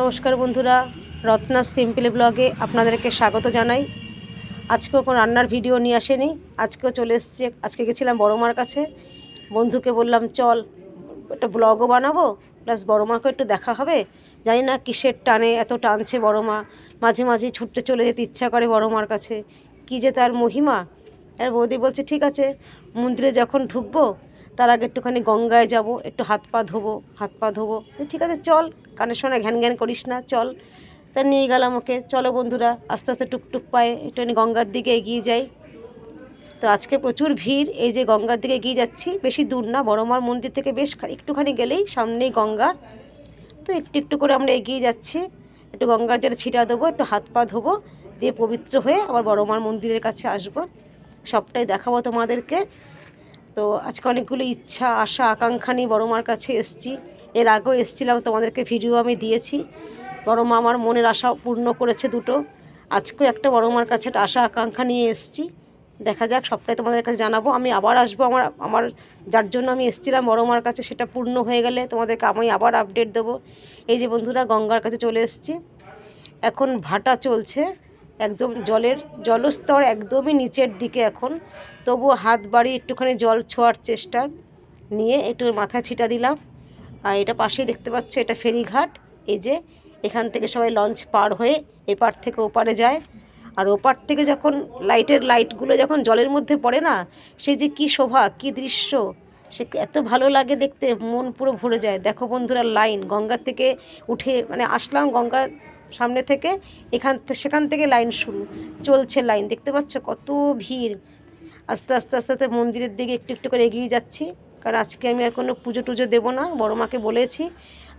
নমস্কার বন্ধুরা রত্না সিম্পল ব্লগে আপনাদেরকে স্বাগত জানাই। আজকেও কোনো রান্নার ভিডিও নিয়ে আসেনি। আজকেও চলে এসছে, আজকে গেছিলাম বড় মার কাছে। বন্ধুকে বললাম, চল, একটা ব্লগও বানাবো, প্লাস বড় মাকেও একটু দেখা হবে। জানি না কিসের টানে এত টানছে বড় মা মাঝে মাঝে ছুটতে চলে যেতে ইচ্ছা করে বড় মার কাছে। কী যে তার মহিমা। আর বৌদি বলছে, ঠিক আছে, মন্দিরে যখন ঢুকবো তার আগে একটুখানি গঙ্গায় যাব, একটু হাত পা ধোবো, হাত পা ধোবো। তো ঠিক আছে, চল, কানের সঙ্গে ঘ্যান ঘ্যান করিস না, চল। তা নিয়ে গেলাম ওকে, চলো বন্ধুরা, আস্তে আস্তে টুকটুক পায়ে একটুখানি গঙ্গার দিকে এগিয়ে যাই। তো আজকে প্রচুর ভিড়, এই যে গঙ্গার দিকে এগিয়ে যাচ্ছি, বেশি দূর না বড়মার মন্দির থেকে বেশ একটুখানি গেলেই সামনেই গঙ্গা। তো একটু একটু করে আমরা এগিয়ে যাচ্ছি, একটু গঙ্গার জলে ছিটা দেবো, একটু হাত পা ধোবো, দিয়ে পবিত্র হয়ে আবার বড়মার মন্দিরের কাছে আসব। সবটাই দেখাবো তোমাদেরকে। তো আজকে অনেকগুলো ইচ্ছা, আশা, আকাঙ্ক্ষা নিয়ে বড় মার কাছে এসেছি। এর আগেও এসেছিলাম, তোমাদেরকে ভিডিও আমি দিয়েছি। বড় মা আমার মনের আশা পূর্ণ করেছে দুটো। আজকেও একটা বড় মার কাছে একটা আশা, আকাঙ্ক্ষা নিয়ে এসেছি। দেখা যাক, সবটাই তোমাদের কাছে জানাব। আমি আবার আসব, আমার আমার, যার জন্য আমি এসেছিলাম বড় মার কাছে, সেটা পূর্ণ হয়ে গেলে তোমাদেরকে আমি আবার আপডেট দেবো। এই যে বন্ধুরা, গঙ্গার কাছে চলে এসেছি। এখন ভাটা চলছে। একদম জলের জলস্তর একদমই নিচের দিকে এখন। তবুও হাত বাড়িয়ে একটুখানি জল ছোঁয়ার চেষ্টা নিয়ে একটু মাথা ছিটা দিলাম। আর এটা পাশেই দেখতে পাচ্ছ, এটা ফেরিঘাট। এই যে এখান থেকে সবাই লঞ্চ পার হয়ে এপার থেকে ওপারে যায়। আর ওপার থেকে যখন লাইটের লাইটগুলো যখন জলের মধ্যে পড়ে না সেই যে কী শোভা, কী দৃশ্য, সে এত ভালো লাগে দেখতে, মন পুরো ভরে যায়। দেখো বন্ধুরা, লাইন, গঙ্গা থেকে উঠে মানে আসলাম গঙ্গার সামনে থেকে এখান সেখান থেকে লাইন শুরু। চলছে লাইন। দেখতে পাচ্ছ কত ভিড়। আস্তে আস্তে আস্তে আস্তে মন্দিরের দিকে একটু একটু করে এগিয়ে যাচ্ছি। কারণ আজকে আমি আর কোনো পুজো টুজো দেবো না। বড় মাকে বলেছি,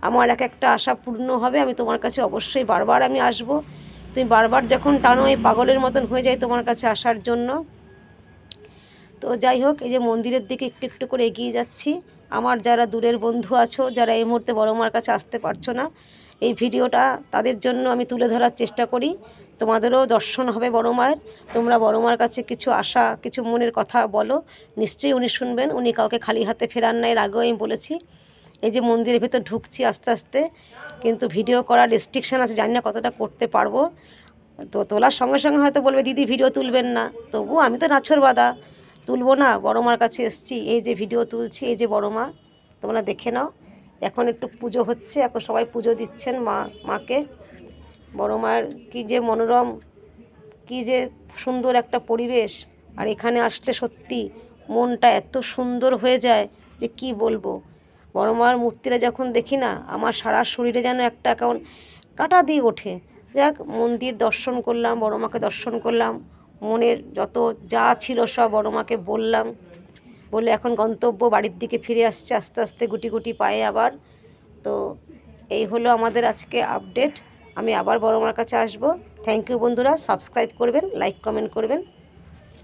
আমার এক একটা আশা পূর্ণ হবে। আমি তোমার কাছে অবশ্যই বারবার আমি আসব। তুমি বারবার যখন টানো এই পাগলের মতন হয়ে যায় তোমার কাছে আসার জন্য। তো যাই হোক, এই যে মন্দিরের দিকে একটু একটু করে এগিয়ে যাচ্ছি। আমার যারা দূরের বন্ধু আছো, যারা এই মুহূর্তে বড় মার কাছে আসতে পারছ না এই ভিডিওটা তাদের জন্য আমি তুলে ধরার চেষ্টা করি। তোমাদেরও দর্শন হবে বড় মায়ের। তোমরা বড় মার কাছে কিছু আশা, কিছু মনের কথা বলো। নিশ্চয়ই উনি শুনবেন। উনি কাউকে খালি হাতে ফেরান না এর আগেও আমি বলেছি। এই যে মন্দিরের ভেতর ঢুকছি আস্তে আস্তে, কিন্তু ভিডিও করার রেস্ট্রিকশান আছে, জানি না কতটা করতে পারব। তো তোলার সঙ্গে সঙ্গে হয়তো বলবে, দিদি, ভিডিও তুলবেন না। তবু আমি তো নাছর বাদা। তুলবো না, বড় মার কাছে এসছি। এই যে ভিডিও তুলছি, এই যে বড় মা, তোমরা দেখে নাও। এখন একটু পুজো হচ্ছে, এখন সবাই পুজো দিচ্ছেন মা, মাকে। বড় মায়ের কী যে মনোরম, কী যে সুন্দর একটা পরিবেশ। আর এখানে আসলে সত্যি মনটা এত সুন্দর হয়ে যায় যে কি বলব। বড় মার মূর্তিটা যখন দেখি না, আমার সারা শরীরে যেন একটা কেমন কাটা দিয়ে ওঠে। যাক, মন্দির দর্শন করলাম, বড় মাকে দর্শন করলাম। মনের যত যা ছিল সব বড় মাকে বললাম। বলে এখন গন্তব্য বাড়ির দিকে ফিরে আসছে আস্তে আস্তে গুটি গুটি পায়ে আবার। তো এই হলো আমাদের আজকে আপডেট আমি আবার বড় মার কাছে আসব। থ্যাংক ইউ বন্ধুরা। সাবস্ক্রাইব করবেন লাইক কমেন্ট করবেন।